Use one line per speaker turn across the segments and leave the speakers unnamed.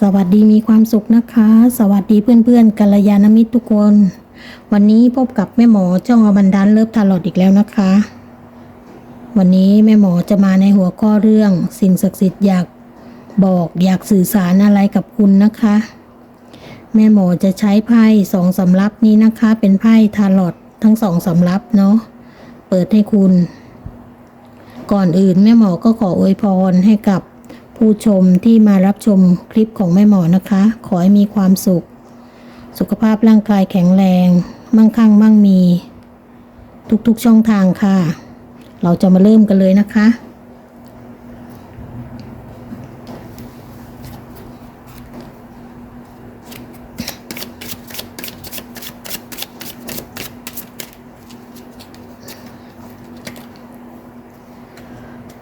สวัสดีมีความสุขนะคะ สวัสดีเพื่อนๆกัลยาณมิตรทุกคน วันนี้พบกับแม่หมอจ้องอบันดาลเลิฟทาร์ลอดอีกแล้วนะคะ วันนี้แม่หมอจะมาในหัวข้อเรื่อง สิ่งศักดิ์สิทธิ์อยากบอกอยากสื่อสารอะไรกับคุณนะคะ แม่หมอจะใช้ไพ่สองสำรับนี้นะคะ เป็นไพ่ทาร์ลอดทั้งสองสำรับเนาะเปิดให้คุณ ก่อนอื่นแม่หมอก็ขออวยพรให้กับ ผู้ชมที่มารับชมคลิปของแม่หมอนะคะ ขอให้มีความสุข สุขภาพร่างกายแข็งแรง มั่งคั่งมั่งมี ทุกๆช่องทางค่ะ เราจะมาเริ่มกันเลยนะคะ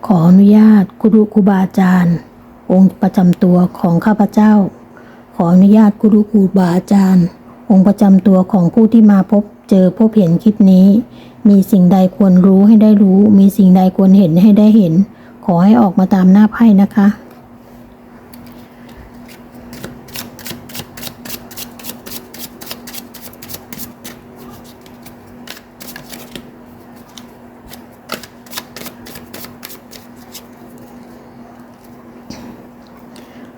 ข ออนุญาตครูครูบาอาจารย์ องค์ประจำตัวของข้าพเจ้า ขออนุญาตครูครูบาอาจารย์ องค์ประจำตัวของผู้ที่มาพบเจอพบเห็นคลิปนี้ มีสิ่งใดควรรู้ให้ได้รู้ มีสิ่งใดควรเห็นให้ได้เห็น ขอให้ออกมาตามหน้าไพ่นะคะ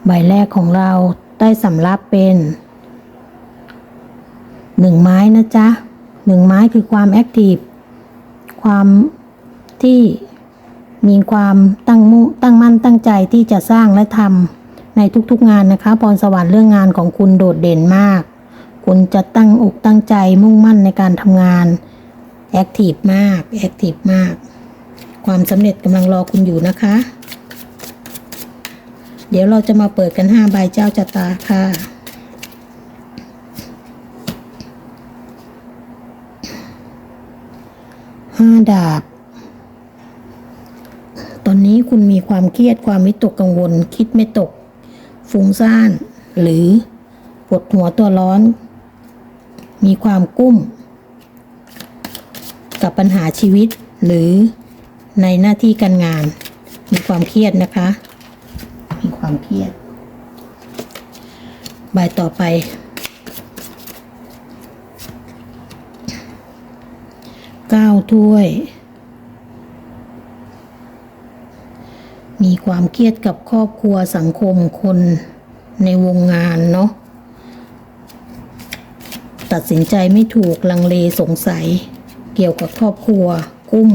ใบแรกของเราได้สำรับเป็นหนึ่งไม้นะจ๊ะหนึ่งไม้คือความแอคทีฟความที่มีความตั้งมุตั้งมั่นตั้งใจที่จะสร้างและทำในทุกๆงานนะคะพรสวรรค์เรื่องงานของคุณโดดเด่นมาก คุณจะตั้งอกตั้งใจมุ่งมั่นในการทำงานแอคทีฟมากแอคทีฟมาก ความสำเร็จกำลังรอคุณอยู่นะคะ เดี๋ยวเราจะมาเปิดกันห้าใบเจ้าจตาค่ะ ห้าดาบ ตอนนี้คุณมีความเครียดความวิตกกังวล คิดไม่ตก ฟุ้งซ่าน หรือปวดหัวตัวร้อน มีความกุ้ม กับปัญหาชีวิตหรือในหน้าที่การงาน มีความเครียดนะคะ ความเครียดใบต่อไป เก้าถ้วย มีความเครียดกับครอบครัวสังคมคนในวงงานเนาะ ตัดสินใจไม่ถูกลังเลสงสัย เกี่ยวกับครอบครัวกุ้ม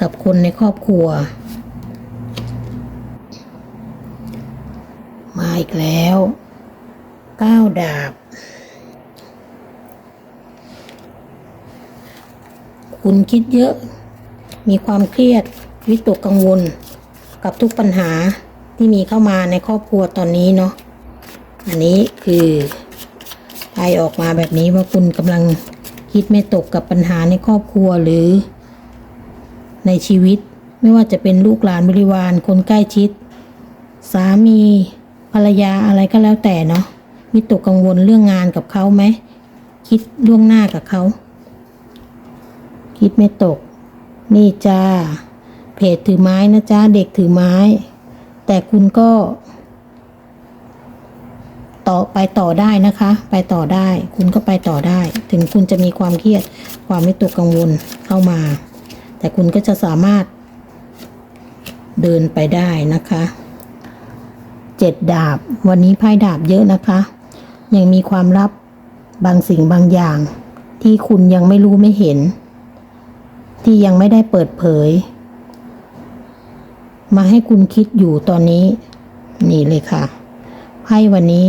กับคนในครอบครัว มา อีกแล้วเก้าดาบ คุณคิดเยอะ มีความเครียด วิตกกังวล กับทุกปัญหาที่มีเข้ามาในครอบครัวตอนนี้เนาะ อันนี้คือไพ่ออกมาแบบนี้ว่าคุณกำลังคิดไม่ตกกับปัญหาในครอบครัวหรือ ในชีวิตไม่ว่าจะเป็นลูกหลานบริวารคนใกล้ชิด สามี ภรรยาอะไรก็แล้วแต่เนาะวิตกกังวลเรื่องงานกับเขาไหม คิดล่วงหน้ากับเขา คิดไม่ตก นี่จ้าเพจถือไม้นะจ้าเด็กถือไม้ แต่คุณก็ ต่อไปต่อได้นะคะ ไปต่อได้ คุณก็ไปต่อได้ ถึงคุณจะมีความเครียด ความวิตกกังวลเข้ามา แต่คุณก็จะสามารถเดินไปได้นะคะ เจ็ดดาบ วันนี้ไพ่ดาบเยอะนะคะ ยังมีความลับบางสิ่งบางอย่าง ที่คุณยังไม่รู้ไม่เห็น ที่ยังไม่ได้เปิดเผย มาให้คุณคิดอยู่ตอนนี้ นี่เลยค่ะไพ่วันนี้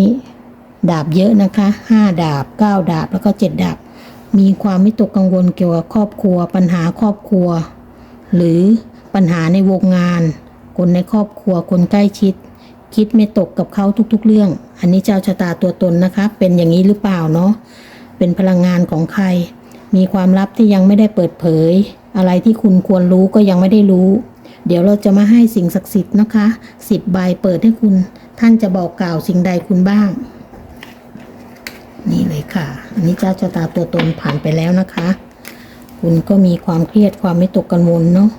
ดาบเยอะนะคะห้าดาบเก้าดาบแล้วก็เจ็ดดาบ มีความวิตกกังวลเกี่ยวกับครอบครัว ปัญหาครอบครัว หรือปัญหาในวงงาน คนในครอบครัวคนใกล้ชิด คิดไม่ตกกับเขาทุกๆ เรื่อง อันนี้เจ้าชะตาตัวตนนะคะ เป็นอย่างนี้หรือเปล่าเนาะเป็นพลังงานของใคร มีความลับที่ยังไม่ได้เปิดเผย อะไรที่คุณควรรู้ก็ยังไม่ได้รู้ เดี๋ยวเราจะมาให้สิ่งศักดิ์สิทธิ์นะคะสิบใบเปิดให้คุณ ท่านจะบอกกล่าวสิ่งใดคุณบ้าง นี่เลยค่ะ อันนี้เจ้าชะตาตัวตนผ่านไปแล้วนะคะ คุณก็มีความเครียดความไม่ตกกังวลเนาะ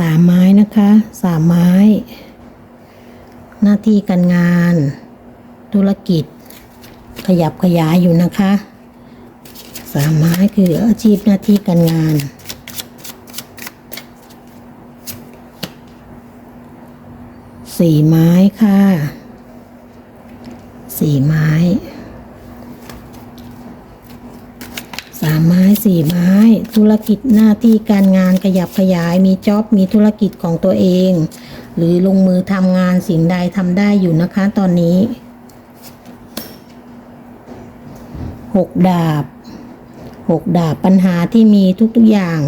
สามไม้นะคะสามไม้ หน้าที่การงาน ธุรกิจ ขยับขยายอยู่นะคะสามไม้คืออาชีพหน้าที่การงานสี่ไม้ค่ะสี่ไม้ สามไม้ สี่ไม้ ธุรกิจหน้าที่การงานขยับขยาย มีจ็อบมีธุรกิจของตัวเอง หรือลงมือทำงานสิ่งใดทำได้อยู่นะคะตอนนี้หกดาบหกดาบปัญหาที่มีทุกๆอย่าง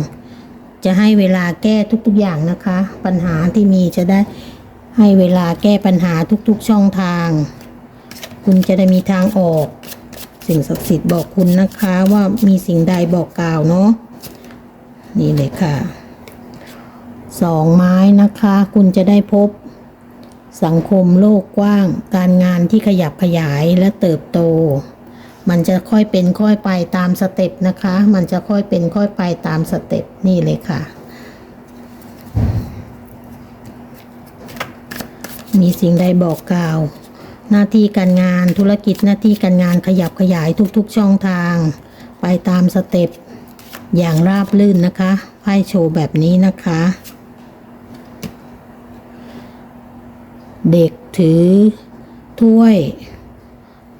จะให้เวลาแก้ทุกๆอย่างนะคะ ปัญหาที่มีจะได้ให้เวลาแก้ปัญหาทุกๆช่องทาง คุณจะได้มีทางออก สิ่งศักดิ์สิทธิ์บอกคุณนะคะว่ามีสิ่งใดบอกกล่าวเนาะนี่เลยค่ะสองไม้นะคะ คุณจะได้พบ สังคมโลกกว้าง การงานที่ขยับขยายและเติบโต มันจะค่อยเป็นค่อยไปตามสเต็ปนะคะ มันจะค่อยเป็นค่อยไปตามสเต็ปนี่เลยค่ะ มีสิ่งใดบอกกล่าว หน้าที่การงานธุรกิจหน้าที่การงานขยับขยายทุกๆช่องทาง ไปตามสเต็ปอย่างราบลื่นนะคะไพ่โชว์แบบนี้นะคะ เด็กถือถ้วย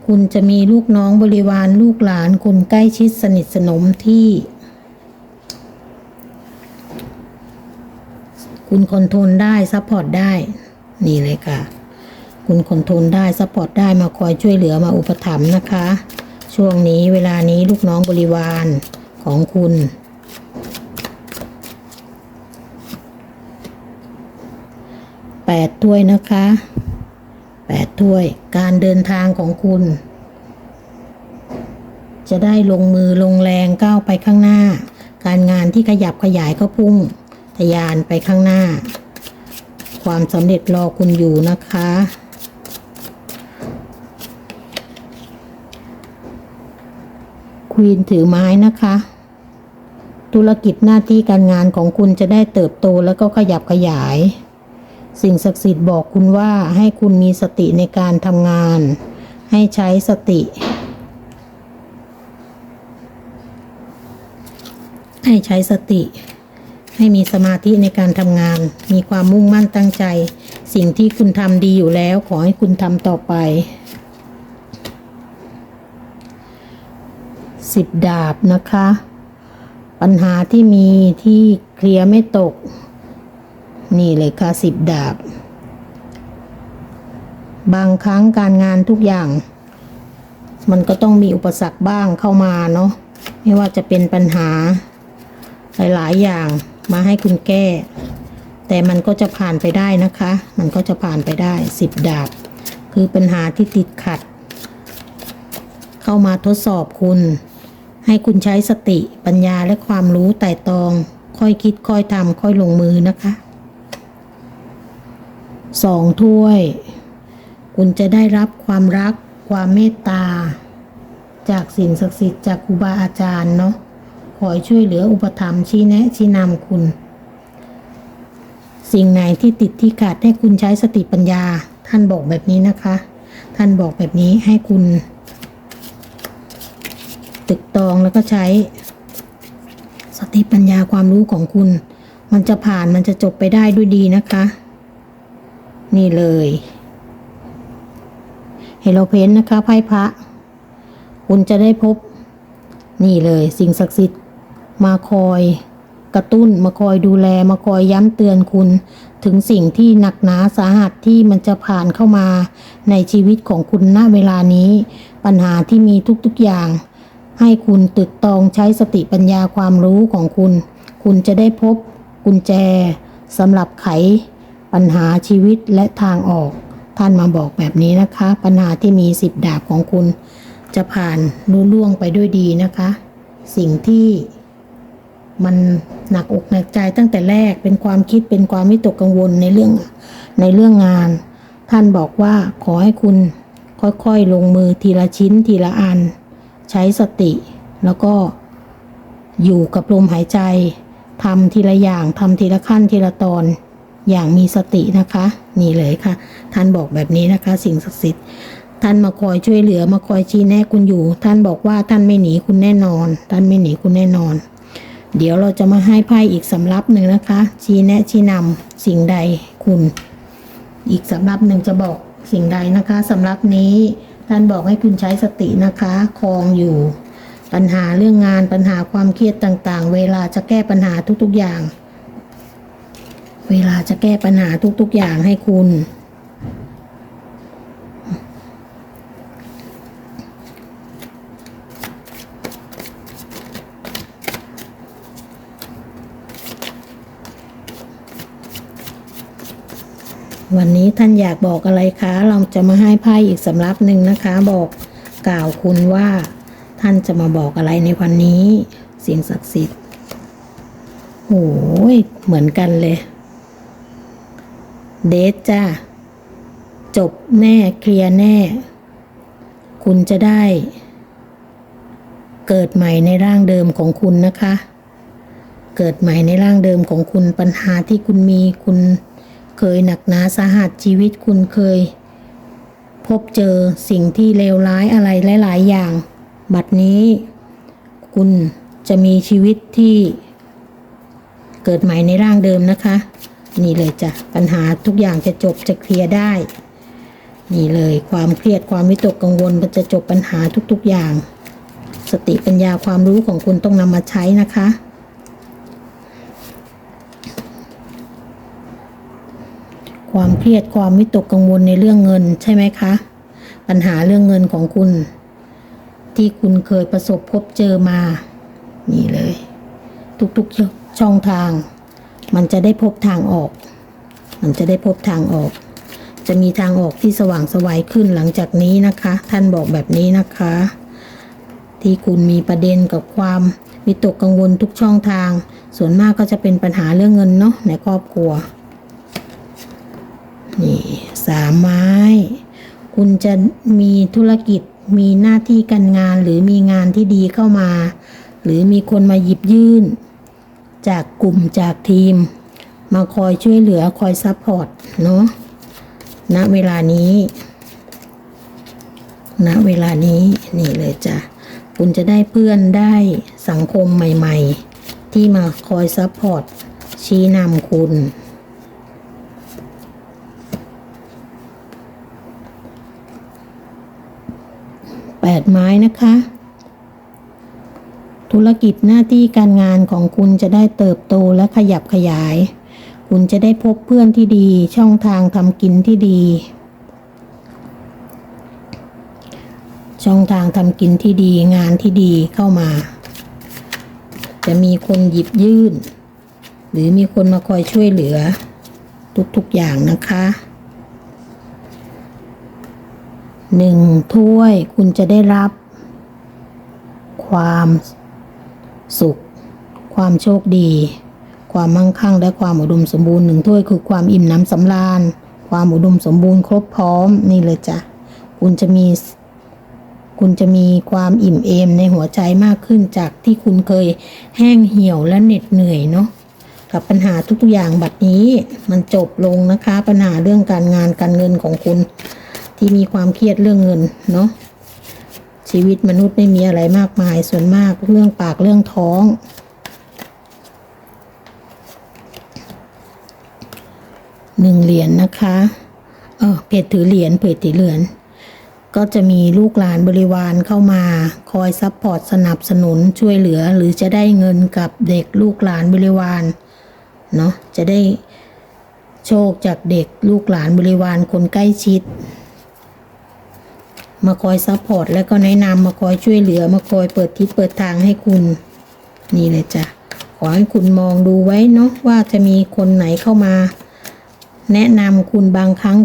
คุณจะมีลูกน้องบริวารลูกหลานคนใกล้ชิดสนิทสนมที่ คุณคอนโทรลได้ซัพพอร์ตได้ นี่เลยค่ะ คุณคอนโทรลได้ซัพพอร์ตได้มาคอยช่วยเหลือมาอุปถัมภ์นะคะ ช่วงนี้เวลานี้ลูกน้องบริวารของคุณแปดถ้วยนะคะแปดถ้วย การเดินทางของคุณ จะได้ลงมือลงแรงก้าวไปข้างหน้า การงานที่ขยับขยายก็พุ่งทะยานไปข้างหน้า ความสำเร็จรอคุณอยู่นะคะ ค วีนถือไม้นะคะ ธุรกิจหน้าที่การงานของคุณจะได้เติบโตแล้วก็ขยับขยาย สิ่งศักดิ์สิทธิ์บอกคุณว่าให้คุณมีสติในการทำงาน ให้ใช้สติ ให้ใช้สติ ให้มีสมาธิในการทำงาน มีความมุ่งมั่นตั้งใจ สิ่งที่คุณทำดีอยู่แล้วขอให้คุณทำต่อไป สิบดาบนะคะ ปัญหาที่มีที่เคลียร์ไม่ตก นี่เลยค่ะสิบดาบ บางครั้งการงานทุกอย่าง มันก็ต้องมีอุปสรรคบ้างเข้ามาเนาะไม่ว่าจะเป็นปัญหา หลาย ๆ อย่างมาให้คุณแก้ แต่มันก็จะผ่านไปได้นะคะ มันก็จะผ่านไปได้สิบดาบ คือปัญหาที่ติดขัด เข้ามาทดสอบคุณ ให้คุณใช้สติปัญญาและความรู้ไต่ตอง ค่อยคิดค่อยทำค่อยลงมือนะคะสองถ้วย คุณจะได้รับความรักความเมตตา จากสิ่งศักดิ์สิทธิ์จากครูบาอาจารย์เนาะคอยช่วยเหลืออุปถัมภ์ชี้แนะชี้นำคุณ สิ่งไหนที่ติดที่ขาดให้คุณใช้สติปัญญา ท่านบอกแบบนี้นะคะ ท่านบอกแบบนี้ให้คุณ ตึกตองแล้วก็ใช้ สติปัญญาความรู้ของคุณ มันจะผ่านมันจะจบไปได้ด้วยดีนะคะ นี่เลยเฮโลเพนนะคะไพ่พระ คุณจะได้พบ นี่เลย สิ่งศักดิ์สิทธิ์มาคอย กระตุ้นมาคอยดูแลมาคอยย้ำเตือนคุณ ถึงสิ่งที่หนักหนาสาหัสที่มันจะผ่านเข้ามาในชีวิตของคุณณเวลานี้ ปัญหาที่มีทุกๆอย่าง ให้คุณตึกตองใช้สติปัญญาความรู้ของคุณ คุณจะได้พบกุญแจสำหรับไข ปัญหาชีวิตและทางออก ท่านมาบอกแบบนี้นะคะ ปัญหาที่มีสิบดาบของคุณ จะผ่านรุ่ล่วงไปด้วยดีนะคะ สิ่งที่มันหนักอกหนักใจตั้งแต่แรกเป็นความคิดเป็นความวิตกกังวลในเรื่องในเรื่องงาน ท่านบอกว่าขอให้คุณค่อยๆลงมือทีละชิ้นทีละอัน ใช้สติ แล้วก็อยู่กับลมหายใจทำทีละอย่างทำทีละขั้นทีละตอนอย่างมีสตินะคะ นี่เลยค่ะ ท่านบอกแบบนี้นะคะ สิ่งศักดิ์สิทธิ์ท่านมาคอยช่วยเหลือมาคอยชี้แนะคุณอยู่ ท่านบอกว่าท่านไม่หนีคุณแน่นอน ท่านไม่หนีคุณแน่นอน เดี๋ยวเราจะมาให้ไพ่อีกสำรับหนึ่งนะคะ ชี้แนะชี้นำสิ่งใดคุณ อีกสำรับหนึ่งจะบอกสิ่งใดนะคะสำรับนี้ ท่านบอกให้คุณใช้สตินะคะคลองอยู่ ปัญหาเรื่องงานปัญหาความเครียดต่างๆ เวลาจะแก้ปัญหาทุกๆอย่าง เวลาจะแก้ปัญหาทุกๆอย่างให้คุณ วันนี้ ท่านอยากบอกอะไรคะ เราจะมาให้ไพ่อีกสำรับหนึ่งนะคะ บอกกล่าวคุณว่า ท่านจะมาบอกอะไรในวันนี้ เสียงศักดิ์สิทธิ์โอ้ยเหมือนกันเลย เดทจ้าจบแน่เคลียร์แน่ คุณจะได้ เกิดใหม่ในร่างเดิมของคุณนะคะ เกิดใหม่ในร่างเดิมของคุณปัญหาที่คุณมีคุณ เคยหนักหนาสาหัสชีวิตคุณเคย พบเจอสิ่งที่เลวร้ายอะไรหลาย ๆ อย่าง บัดนี้ คุณจะมีชีวิตที่ เกิดใหม่ในร่างเดิมนะคะ นี่เลยจ้ะ ปัญหาทุกอย่างจะจบจะเคลียร์ได้ นี่เลยความเครียดความวิตกกังวลมันจะจบปัญหาทุก ๆ อย่าง สติปัญญาความรู้ของคุณต้องนำมาใช้นะคะ ความเครียดความวิตกกังวลในเรื่องเงินใช่ไหมคะ ปัญหาเรื่องเงินของคุณ ที่คุณเคยประสบพบเจอมา นี่เลย ทุกๆช่องทาง มันจะได้พบทางออก มันจะได้พบทางออก จะมีทางออกที่สว่างสวัยขึ้นหลังจากนี้นะคะ ท่านบอกแบบนี้นะคะ ที่คุณมีประเด็นกับความวิตกกังวลทุกช่องทาง ส่วนมากก็จะเป็นปัญหาเรื่องเงินเนาะในครอบครัว นี่สามไม้ คุณจะมีธุรกิจมีหน้าที่การงานหรือมีงานที่ดีเข้ามา หรือมีคนมาหยิบยื่น จากกลุ่มจากทีม มาคอยช่วยเหลือคอยซัพพอร์ตเนาะณเวลานี้ณเวลานี้นี่เลยจ้ะคุณจะได้เพื่อนได้สังคมใหม่ ๆ ที่มาคอยซัพพอร์ตชี้นำคุณ แปดไม้นะคะ ธุรกิจหน้าที่การงานของคุณจะได้เติบโตและขยับขยาย คุณจะได้พบเพื่อนที่ดี ช่องทางทำกินที่ดี ช่องทางทำกินที่ดีงานที่ดีเข้ามา จะมีคนหยิบยื่น หรือมีคนมาคอยช่วยเหลือ ทุกๆอย่างนะคะ หนึ่งถ้วยคุณจะได้รับ ความสุข ความโชคดี ความมั่งคั่งและความอุดมสมบูรณ์หนึ่งถ้วยคือความอิ่มน้ำสำราญ ความอุดมสมบูรณ์ครบพร้อมนี่เลยจ้ะคุณจะมีคุณจะมีความอิ่มเอมในหัวใจมากขึ้นจากที่คุณเคยแห้งเหี่ยวและเหน็ดเหนื่อยเนาะกับปัญหาทุกอย่างบัดนี้มันจบลงนะคะ ปัญหาเรื่องการงานการเงินของคุณ ที่มีความเครียดเรื่องเงินเนาะชีวิตมนุษย์ไม่มีอะไรมากมายส่วนมากเรื่องปากเรื่องท้อง หนึ่งเหรียญนนะคะเออเพจถือเหรียญเพจถือเหรียญก็จะมีลูกหลานบริวารเข้ามาคอยซัพพอร์ตสนับสนุนช่วยเหลือ หรือจะได้เงินกับเด็กลูกหลานบริวารเนาะจะได้โชคจากเด็กลูกหลานบริวารคนใกล้ชิด มาคอยซัพพอร์ตแล้วก็แนะนำมาคอยช่วยเหลือ มาคอยเปิดทิศเปิดทางให้คุณ นี่เลยจ้ะขอให้คุณมองดูไว้เนาะว่าจะมีคนไหนเข้ามา แนะนำคุณบางครั้ง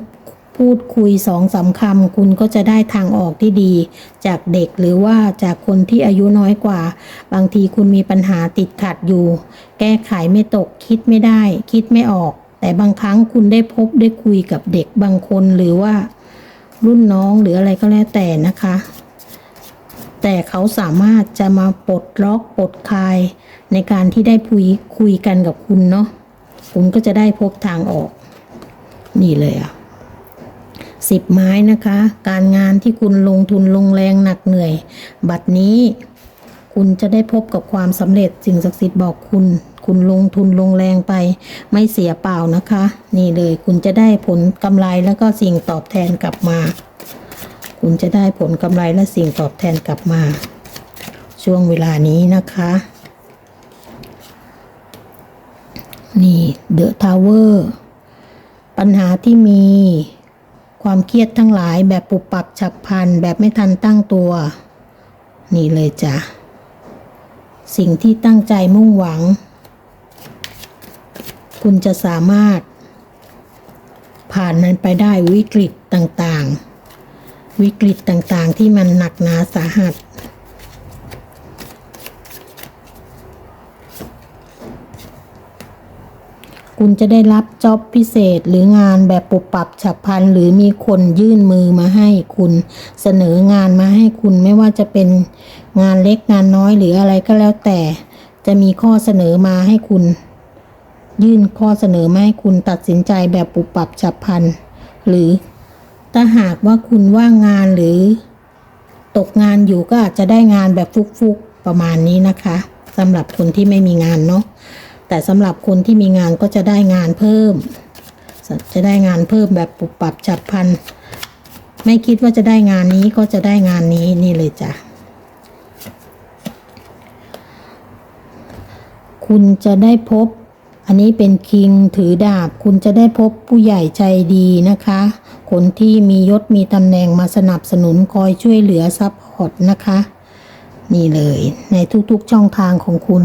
พูดคุยสองสามคำคุณก็จะได้ทางออกที่ดี จากเด็กหรือว่าจากคนที่อายุน้อยกว่า บางทีคุณมีปัญหาติดขัดอยู่ แก้ไขไม่ตกคิดไม่ได้ คิดไม่ออก แต่บางครั้งคุณได้พบได้คุยกับเด็กบางคนหรือว่า รุ่นน้องหรืออะไรก็แล้วแต่นะคะ แต่เขาสามารถจะมาปลดล็อกปลดคลายในการที่ได้คุยคุยกันกับคุณเนาะคุณก็จะได้พบทางออก นี่เลยอะสิบไม้นะคะ การงานที่คุณลงทุนลงแรงหนักเหนื่อย บัดนี้ คุณจะได้พบกับความสำเร็จสิ่งศักดิ์สิทธิ์บอกคุณ คุณลงทุนลงแรงไป ไม่เสียเปล่านะคะ นี่เลยคุณจะได้ผลกำไรแล้วก็สิ่งตอบแทนกลับมา คุณจะได้ผลกำไรและสิ่งตอบแทนกลับมา ช่วงเวลานี้นะคะ นี่เดอะทาวเวอร์ปัญหาที่มีความเครียดทั้งหลายแบบปุบปับฉับพลันแบบไม่ทันตั้งตัว นี่เลยจ้ะ สิ่งที่ตั้งใจมุ่งหวัง คุณจะสามารถ ผ่านนั้นไปได้วิกฤตต่างๆ วิกฤตต่างๆ ที่มันหนักหนาสาหัส คุณจะได้รับจ็อบพิเศษหรืองานแบบปุบปับฉับพลันหรือมีคนยื่นมือมาให้คุณเสนองานมาให้คุณไม่ว่าจะเป็นงานเล็กงานน้อยหรืออะไรก็แล้วแต่ จะมีข้อเสนอมาให้คุณ ยื่นข้อเสนอมาให้คุณตัดสินใจแบบปุบปับฉับพลัน หรือถ้าหากว่าคุณว่างงานหรือ ตกงานอยู่ก็อาจจะได้งานแบบฟุกๆประมาณนี้นะคะสำหรับคนที่ไม่มีงานเนาะแต่สำหรับคนที่มีงานก็จะได้งานเพิ่ม จะได้งานเพิ่มแบบปุบปับฉับพลัน ไม่คิดว่าจะได้งานนี้ก็จะได้งานนี้นี่เลยจ้ะคุณจะได้พบ อันนี้เป็นคิงถือดาบคุณจะได้พบผู้ใหญ่ใจดีนะคะ คนที่มียศมีตำแหน่งมาสนับสนุนคอยช่วยเหลือซัพพอร์ตนะคะ นี่เลยในทุกๆช่องทางของคุณ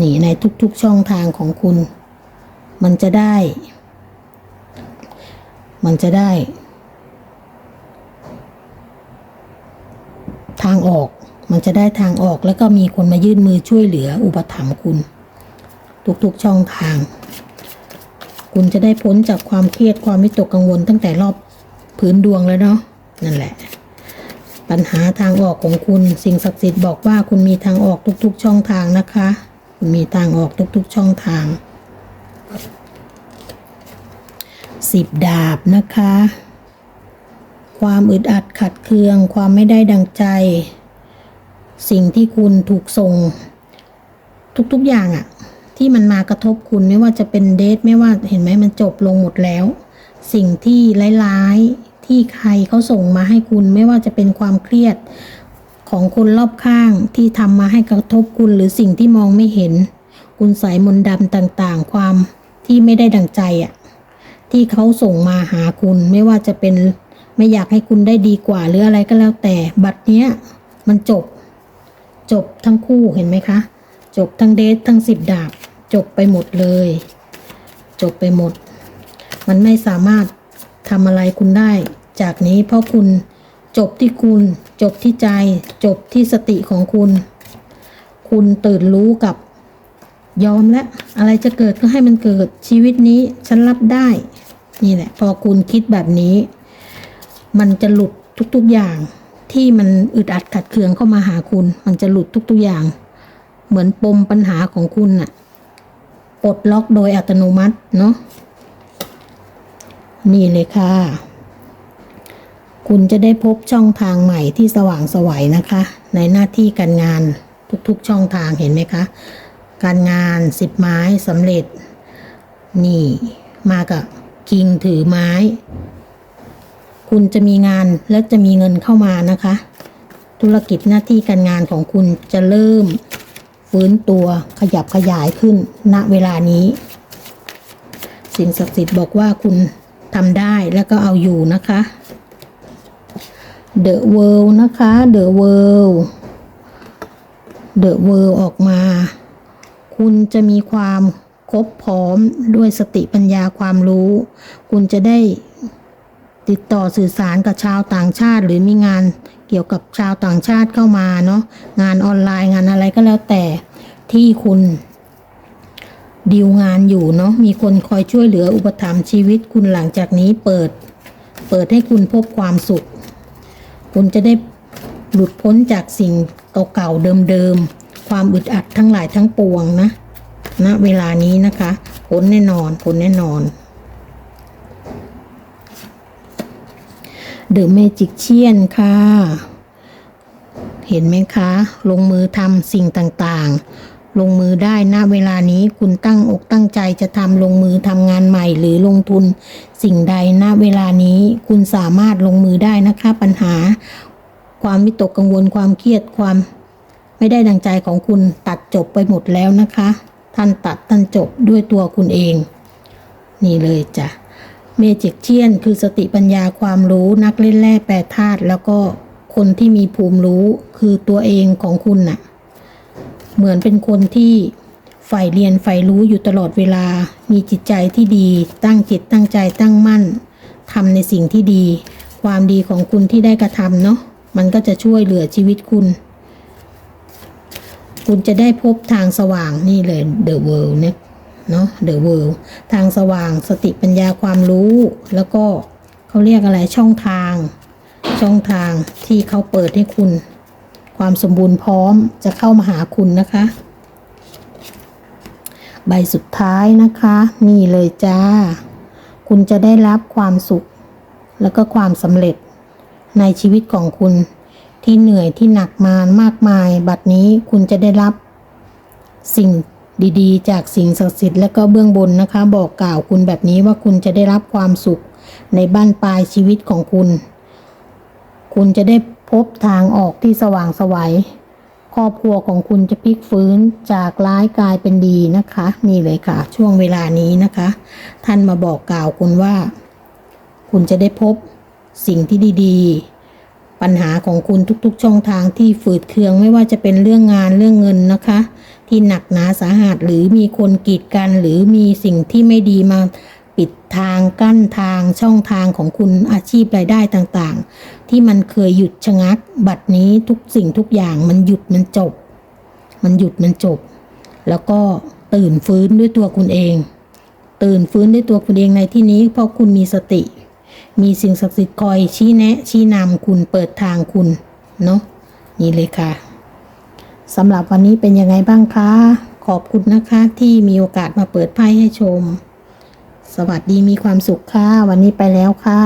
นี่ในทุกๆช่องทางของคุณ มันจะได้ มันจะได้ ทางออกมันจะได้ทางออกแล้วก็มีคนมายื่นมือช่วยเหลืออุปถัมภ์คุณ ทุกๆช่องทาง คุณจะได้พ้นจากความเครียดความวิตกกังวลตั้งแต่รอบพื้นดวงแล้วเนาะนั่นแหละ ปัญหาทางออกของคุณสิ่งศักดิ์สิทธิ์บอกว่าคุณมีทางออกทุก ๆ ช่องทางนะคะ คุณมีทางออกทุก ๆ ช่องทางสิบดาบนะคะ ความอึดอัดขัดเคือง ความไม่ได้ดังใจ สิ่งที่คุณถูกส่ง ทุกๆอย่างอะ ที่มันมากระทบคุณไม่ว่าจะเป็นเดทไม่ว่าเห็นไหมมันจบลงหมดแล้ว สิ่งที่ร้ายๆที่ใครเขาส่งมาให้คุณไม่ว่าจะเป็นความเครียดของคนรอบข้างที่ทำมาให้กระทบคุณหรือสิ่งที่มองไม่เห็น คุณใส่มนดำต่างๆ ความที่ไม่ได้ดังใจอะที่เขาส่งมาหาคุณไม่ว่าจะเป็นไม่อยากให้คุณได้ดีกว่าหรืออะไรก็แล้วแต่ บัตรเนี้ยมันจบ จบทั้งคู่เห็นไหมคะ จบทั้งเดททั้งสิบดาบ จบไปหมดเลย จบไปหมด มันไม่สามารถทำอะไรคุณได้ จากนี้เพราะคุณจบที่คุณ จบที่ใจ จบที่สติของคุณ คุณตื่นรู้กับยอมแล้ว อะไรจะเกิดก็ให้มันเกิดชีวิตนี้ฉันรับได้ นี่แหละ พอคุณคิดแบบนี้ มันจะหลุดทุกๆอย่าง ที่มันอึดอัดขัดเคืองเข้ามาหาคุณ มันจะหลุดทุกๆอย่าง เหมือนปมปัญหาของคุณน่ะ ปลดล็อกโดยอัตโนมัติเนาะนี่เลยค่ะ คุณจะได้พบช่องทางใหม่ที่สว่างสวัยนะคะ ในหน้าที่การงานทุกๆช่องทางเห็นไหมคะ การงานสิบไม้สำเร็จ นี่มากับคิงถือไม้ คุณจะมีงานและจะมีเงินเข้ามานะคะ ธุรกิจหน้าที่การงานของคุณจะเริ่ม ฟื้นตัวขยับขยายขึ้น ณเวลานี้ สิ่งศักดิ์สิทธิ์บอกว่าคุณทำได้แล้วก็เอาอยู่นะคะ The World นะคะ The World The World ออกมา คุณจะมีความครบพร้อมด้วยสติปัญญาความรู้ คุณจะได้ ติดต่อสื่อสารกับชาวต่างชาติ หรือมีงานเกี่ยวกับชาวต่างชาติเข้ามาเนาะงานออนไลน์งานอะไรก็แล้วแต่ที่คุณดีลงานอยู่เนาะมีคนคอยช่วยเหลืออุปถัมภ์ชีวิตคุณหลังจากนี้เปิด เปิดให้คุณพบความสุข คุณจะได้หลุดพ้นจากสิ่งเก่าๆเดิมๆความอึดอัดทั้งหลายทั้งปวงนะณเวลานี้นะคะ ผลแน่นอนผลแน่นอน เดอะเมจิกเชียนค่ะ เห็นไหมคะ ลงมือทำสิ่งต่างๆ ลงมือได้ณเวลานี้คุณตั้งอกตั้งใจจะทำลงมือทำงานใหม่หรือลงทุน สิ่งใดณเวลานี้คุณสามารถลงมือได้นะคะปัญหา ความวิตกกังวลความเครียดความ ไม่ได้ดังใจของคุณตัดจบไปหมดแล้วนะคะ ท่านตัดท่านจบด้วยตัวคุณเอง นี่เลยจ้ะ เมจิกเชียน คือสติปัญญาความรู้นักเล่นแร่แปรธาตุแล้วก็คนที่มีภูมิรู้คือตัวเองของคุณน่ะ เหมือนเป็นคนที่ใฝ่เรียนใฝ่รู้อยู่ตลอดเวลา มีจิตใจที่ดี ตั้งจิตตั้งใจตั้งมั่นทำในสิ่งที่ดี ความดีของคุณที่ได้กระทำเนาะมันก็จะช่วยเหลือชีวิตคุณ คุณจะได้พบทางสว่างนี่เลย The World เนี่ย เนาะ The World ทางสว่างสติปัญญาความรู้ แล้วก็เขาเรียกอะไรช่องทาง ช่องทางที่เขาเปิดให้คุณ ความสมบูรณ์พร้อมจะเข้ามาหาคุณนะคะ ใบสุดท้ายนะคะ นี่เลยจ้า คุณจะได้รับความสุข แล้วก็ความสำเร็จในชีวิตของคุณที่เหนื่อยที่หนักมามากมาย บัดนี้คุณจะได้รับสิ่ง ดี ๆ จากสิ่งศักดิ์สิทธิ์และก็เบื้องบนนะคะ บอกกล่าวคุณแบบนี้ว่าคุณจะได้รับความสุขในบ้านปลายชีวิตของคุณ คุณจะได้พบทางออกที่สว่างสวัยครอบครัวของคุณจะพลิกฟื้นจากร้ายกลายเป็นดีนะคะ นี่เลยค่ะ ช่วงเวลานี้นะคะ ท่านมาบอกกล่าวคุณว่า คุณจะได้พบสิ่งที่ดี ๆ ปัญหาของคุณทุกๆ ช่องทางที่ฝืดเคืองไม่ว่าจะเป็นเรื่องงานเรื่องเงินนะคะ ที่หนักหนาสาหัสหรือมีคนกีดกัน หรือมีสิ่งที่ไม่ดีมาปิดทางกั้นทางช่องทางของคุณอาชีพรายได้ต่างๆ ที่มันเคยหยุดชะงัก บัดนี้ทุกสิ่งทุกอย่างมันหยุดมันจบ มันหยุดมันจบ แล้วก็ตื่นฟื้นด้วยตัวคุณเอง ตื่นฟื้นด้วยตัวคุณเองในที่นี้เพราะคุณมีสติ มีสิ่งศักดิ์สิทธิ์คอยชี้แนะ ชี้นำคุณเปิดทางคุณ เนาะนี่เลยค่ะสำหรับวันนี้เป็นยังไงบ้างคะ ขอบคุณนะคะที่มีโอกาสมาเปิดไพ่ให้ชม สวัสดีมีความสุขค่ะ วันนี้ไปแล้วค่ะ